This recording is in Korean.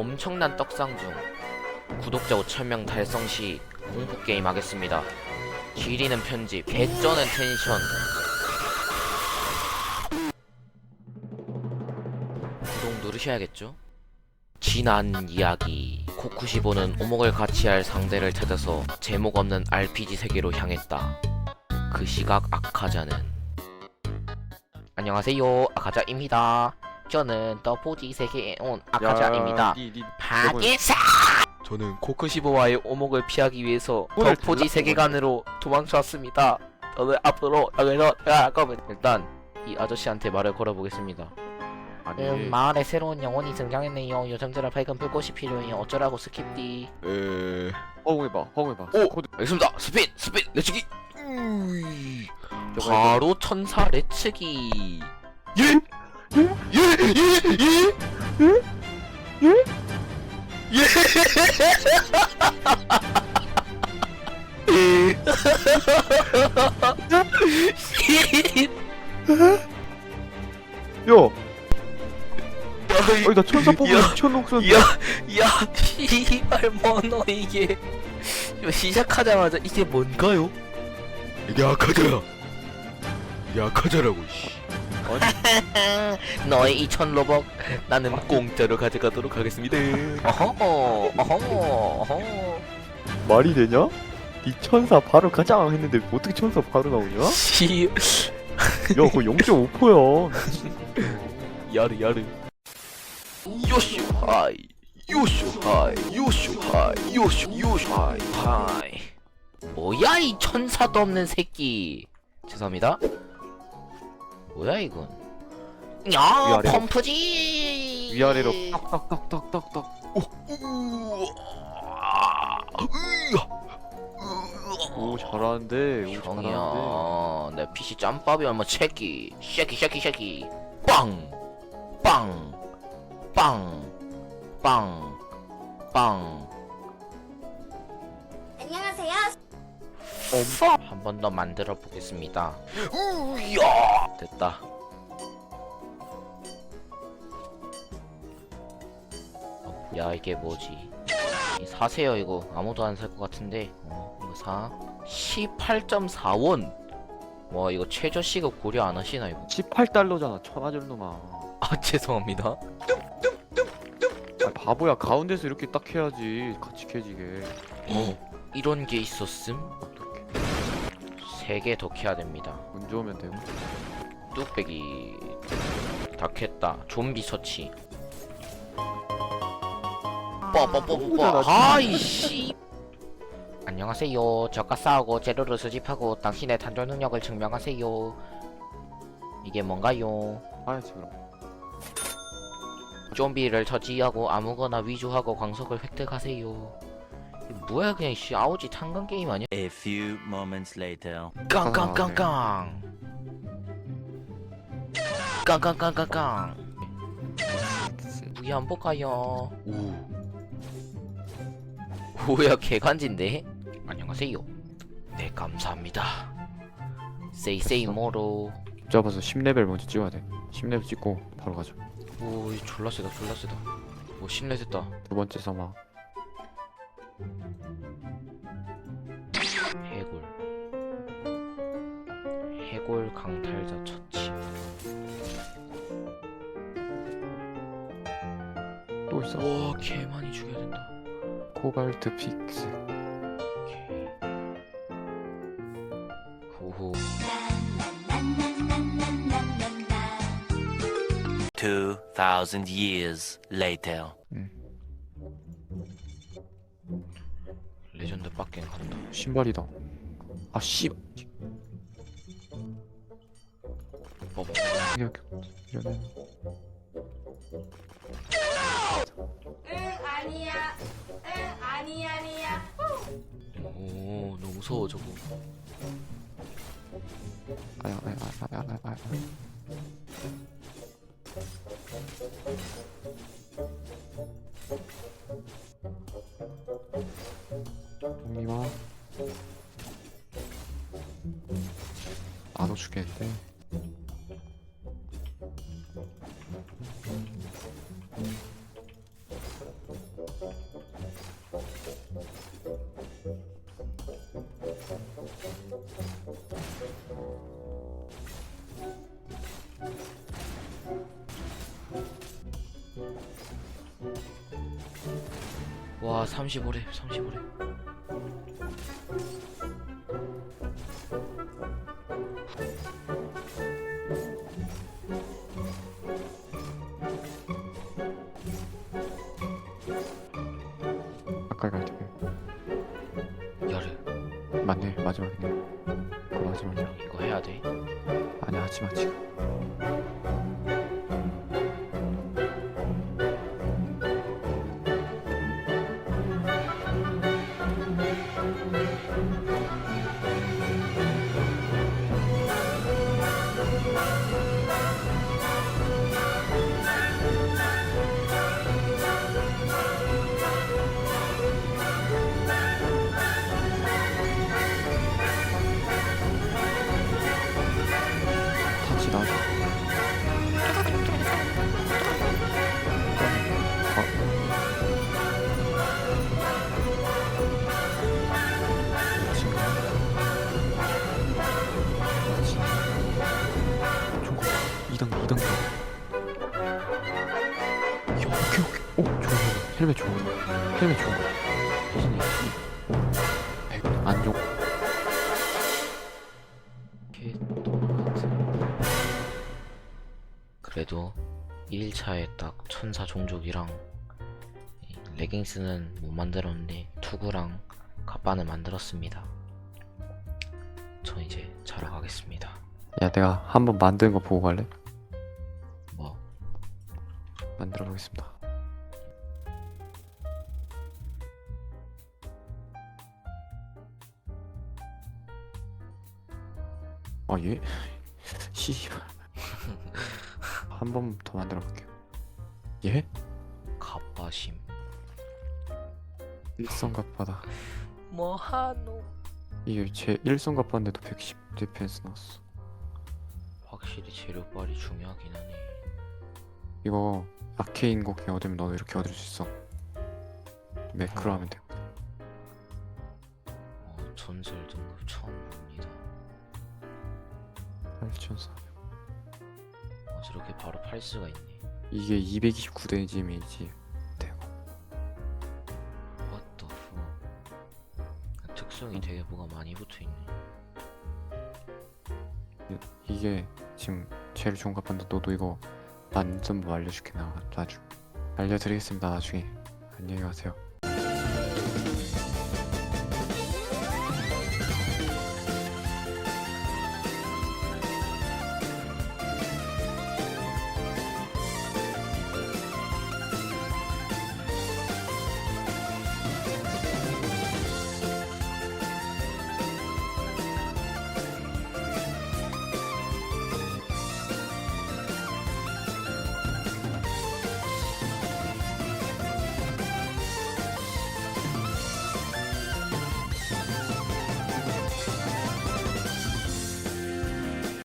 엄청난 떡상 중 구독자 5천명 달성 시 공포 게임 하겠습니다. 지리는 편집, 개쩌는 텐션. 구독 누르셔야겠죠? 지난 이야기 코쿠시보는 오목을 같이 할 상대를 찾아서 제목 없는 RPG 세계로 향했다. 그 시각 아카자는 안녕하세요 아카자입니다. 저는 더보지 세계에 온 아카자입니다. 니, 니, 파괴사! 저는 코크시보와의 오목을 피하기 위해서 오늘 더포지 달라? 세계관으로 도망쳤습니다. 저는 앞으로 여기서 나갈 겁니다. 일단 이 아저씨한테 말을 걸어보겠습니다. 아니, 음, 마을에 새로운 영혼이 등장했네요. 요정들아 밝은 불꽃이 필요해요. 어쩌라고 스킵디. 에... 허공해봐, 허공해봐. 오! 코드. 알겠습니다. 스핀! 스핀! 레츠기! 바로 천사 레츠기. 예? 예? 예? 예? 예? 예? 예? 야, 아니 나 천사 뽑은 야, 미천옥선. 야, 야, 씨발 뭐너 이게 이거 시작하자마자 이게 뭔가요? 이게 아카자라고. 씨. 너의 2천 로벅 나는 공짜로 가져가도록 하겠습니다. 어허, 어허, 어허. 말이 되냐? 이 천사 바로 가자 했는데 어떻게 천사 바로 나오냐? 씨, 야, 그거 0.5%야. 야르 야르. 요쇼 하이, 요쇼 하이, 요쇼 하이, 요쇼 요쇼 하이 하이. 뭐야 이 천사도 없는 새끼. 죄송합니다. 뭐야 이건? 야 위아래로. 펌프지. 위아래로 떡떡떡떡떡떡. 오 잘하는데. 오 잘하는데. 형이야, 내 PC 짬밥이 얼마 체키, 쉐키 쉐키 쉐키, 빵, 빵, 빵, 빵, 빵. 안녕하세요. 한 번 더 만들어 보겠습니다. 우야, 됐다. 어, 야 이게 뭐지? 이 사세요 이거 아무도 안 살 것 같은데. 어, 이거 사. 18.4원. 와 이거 최저 시급 고려 안 하시나 이거? 18달러잖아. 천하절 놈아. 아 죄송합니다. 아, 바보야 가운데서 이렇게 딱 해야지 같이 캐지게. 어 이런 게 있었음? 개 더 캐야 됩니다. 운 좋으면 되고. 뚝배기 다 캤다. 좀비 처치. 뻐뻐뻐뻐. 아이씨. 안녕하세요. 저가 싸우고 재료를 수집하고 당신의 단절 능력을 증명하세요. 이게 뭔가요? 봐야지 그럼. 좀비를 저지하고 아무거나 위조하고 광석을 획득하세요. 뭐야 그냥 씨 아오지 탄광 게임 아니야? A few moments later. 깡깡깡깡. 깡깡깡깡깡. 무기 한번 볼까요? 오. 오야 개간지인데? 안녕하세요. 네 감사합니다. 세이 세이 모로. 잡아서 10레벨 먼저 찍어야 돼. 10레벨 찍고 바로 가자. 오이 졸라 세다 졸라 세다. 오 신뢰 됐다. 두 번째 사막. 해골. 해골 강탈자 처치. 또 있어. 와 개 많이 죽여야 된다. 코발트 픽스. 오케이. 호호. Two thousand years later. 레 빡갱 한다. 신발이다. 아 씨. 뭐, 이렇게 이러면 응 아니야. 응 아니 아니야. 오 너무 무서워 저거. 아야 아야 아야 아야 아야. 동미와 나도 죽겠는 35렙 35렙 가까이 가야 돼 야르 맞네 마지막이네. 그거 마지막이야. 이거 해야 돼. 아니야 하지마 지금 헬멧 좋아 헬멧 좋아 무슨 일 개똥같은 그래도 1차에 딱 천사 종족이랑 이 레깅스는 못 만들었는데 투구랑 갑바는 만들었습니다. 저 이제 자러 가겠습니다. 야 내가 한번 만드는 거 보고 갈래? 뭐? 만들어 보겠습니다 아 예? 씨발. 한 번 더 만들어 볼게요. 예? 갑바심. 일성갑바다. 뭐하노? 이게 제 일성갑바인데도 110 디펜스 나왔어. 확실히 재료빨이 중요하긴 하네. 이거 아케인 곡이 얻으면 너도 이렇게 얻을 수 있어. 매크로 하면 돼. 어, 전설 등급 처음 8,400 어, 저렇게 바로 팔 수가 있네 이게 229 데미지 되고. What the fuck? 특성이 되게 뭐가 많이 붙어 있네. 이게 지금 제일 좋은 갑반데 너도 이거 만점 뭐 알려줄게. 나 나중 알려드리겠습니다 나중에. 안녕히 가세요